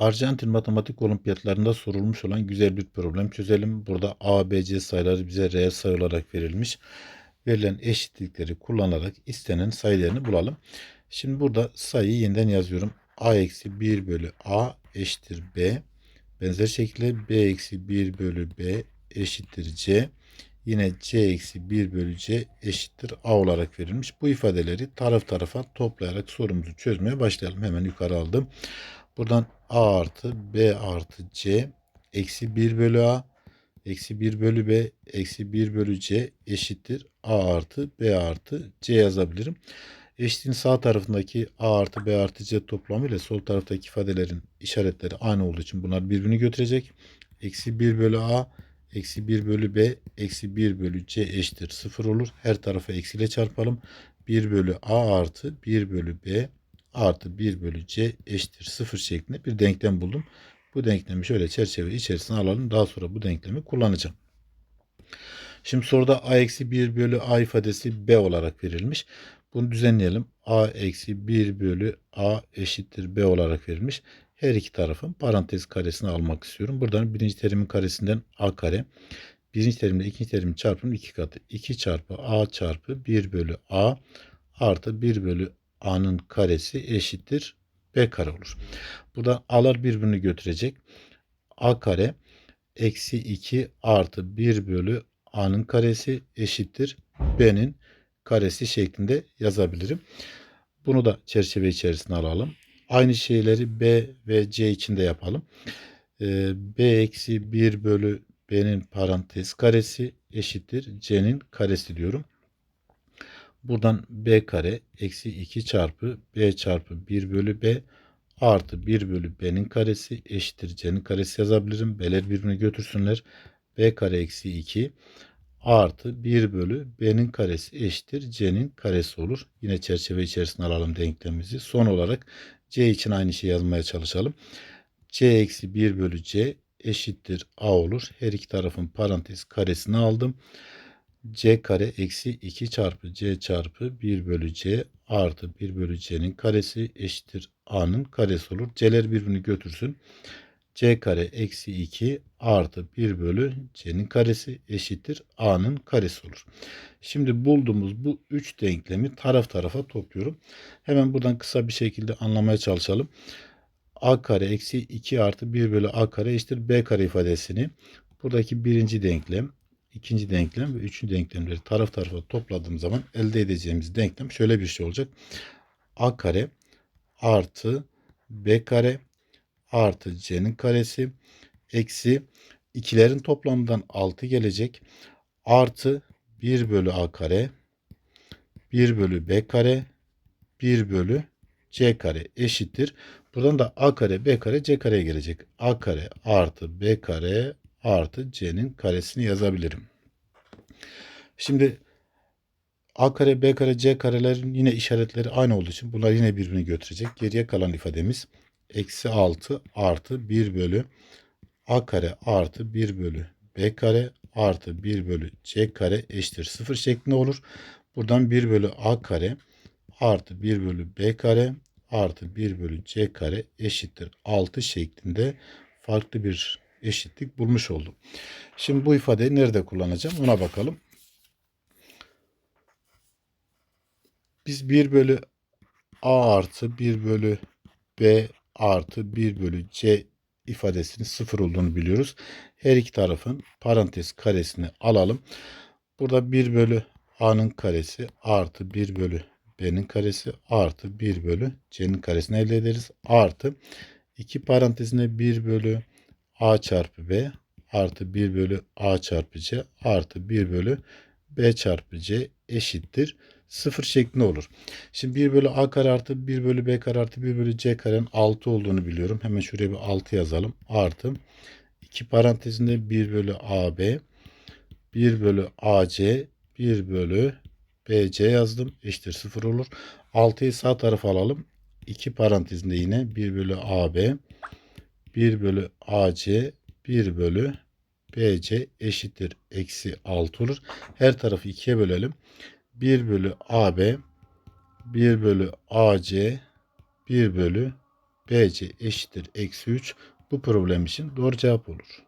Arjantin matematik olimpiyatlarında sorulmuş olan güzel bir problem çözelim. Burada A, B, C sayıları bize reel sayı olarak verilmiş. Verilen eşitlikleri kullanarak istenen sayılarını bulalım. Şimdi burada sayıyı yeniden yazıyorum. A eksi 1 bölü A eşittir B. Benzer şekilde B eksi 1 bölü B eşittir C. Yine C eksi 1 bölü C eşittir A olarak verilmiş. Bu ifadeleri taraf tarafa toplayarak sorumuzu çözmeye başlayalım. Hemen yukarı aldım. Buradan A artı B artı C eksi 1 bölü A eksi 1 bölü B eksi 1 bölü C eşittir A artı B artı C yazabilirim. Eşitliğin sağ tarafındaki A artı B artı C toplamı ile sol taraftaki ifadelerin işaretleri aynı olduğu için bunlar birbirini götürecek. Eksi 1 bölü A eksi 1 bölü B eksi 1 bölü C eşittir 0 olur. Her tarafa eksiyle çarpalım. 1 bölü A artı 1 bölü B artı 1 bölü C eşittir 0 şeklinde bir denklem buldum. Bu denklemi şöyle çerçeve içerisine alalım. Daha sonra bu denklemi kullanacağım. Şimdi soruda a eksi 1 bölü a ifadesi b olarak verilmiş. Bunu düzenleyelim. a eksi 1 bölü a eşittir b olarak verilmiş. Her iki tarafın parantez karesini almak istiyorum. Buradan birinci terimin karesinden a kare. Birinci terimle ikinci terimin çarpımının iki katı. 2 çarpı a çarpı 1 bölü a artı 1 bölü a'nın karesi eşittir b kare olur. Burada a'lar birbirini götürecek. a kare eksi 2 artı 1 bölü a'nın karesi eşittir b'nin karesi şeklinde yazabilirim. Bunu da çerçeve içerisine alalım. Aynı şeyleri b ve c için de yapalım. Ee, b eksi 1 bölü b'nin parantez karesi eşittir c'nin karesi diyorum. Buradan b kare eksi 2 çarpı b çarpı 1 bölü b artı 1 bölü b'nin karesi eşittir c'nin karesi yazabilirim. B'ler birbirini götürsünler. b kare eksi 2 artı 1 bölü b'nin karesi eşittir c'nin karesi olur. Yine çerçeve içerisine alalım denklemimizi. Son olarak c için aynı şeyi yazmaya çalışalım. c eksi 1 bölü c eşittir a olur. Her iki tarafın parantez karesini aldım c kare eksi 2 çarpı c çarpı 1 bölü c artı 1 bölü c'nin karesi eşittir a'nın karesi olur. c'ler birbirini götürsün. C kare eksi 2 artı 1 bölü c'nin karesi eşittir a'nın karesi olur. Şimdi bulduğumuz bu 3 denklemi taraf tarafa topluyorum. Hemen buradan kısa bir şekilde anlamaya çalışalım. a kare eksi 2 artı 1 bölü a kare eşittir b kare ifadesini buradaki birinci denklem ikinci denklem ve üçüncü denklemleri taraf tarafa topladığım zaman elde edeceğimiz denklem şöyle bir şey olacak. A kare artı B kare artı C'nin karesi eksi ikilerin toplamından 6 gelecek. Artı 1 bölü A kare 1 bölü B kare 1 bölü C kare eşittir. Buradan da A kare B kare C kareye gelecek. A kare artı B kare artı c'nin karesini yazabilirim. Şimdi a kare, b kare, c karelerin yine işaretleri aynı olduğu için bunlar yine birbirini götürecek. Geriye kalan ifademiz eksi 6 artı 1 bölü a kare artı 1 bölü b kare artı 1 bölü c kare eşittir 0 şeklinde olur. Buradan 1 bölü a kare artı 1 bölü b kare artı 1 bölü c kare eşittir 6 şeklinde farklı bir eşitlik bulmuş oldum. Şimdi bu ifadeyi nerede kullanacağım ona bakalım. Biz 1 bölü a artı 1 bölü b artı 1 bölü c ifadesinin sıfır olduğunu biliyoruz. Her iki tarafın parantez karesini alalım. Burada 1 bölü a'nın karesi artı 1 bölü b'nin karesi artı 1 bölü c'nin karesini elde ederiz. Artı 2 parantezine 1 bölü a çarpı b artı 1 bölü a çarpı c artı 1 bölü b çarpı c eşittir 0 şeklinde olur. Şimdi 1 bölü a kare artı 1 bölü b kare artı 1 bölü c karenin 6 olduğunu biliyorum. Hemen şuraya bir 6 yazalım. Artı 2 parantezinde 1 bölü ab 1 bölü ac 1 bölü bc yazdım. Eşittir 0 olur. 6'yı sağ tarafa alalım. 2 parantezinde yine 1 bölü ab 1 bölü AC 1 bölü BC eşittir. Eksi 6 olur. Her tarafı 2'ye bölelim. 1 bölü AB 1 bölü AC 1 bölü BC eşittir eksi 3 bu problem için doğru cevap olur.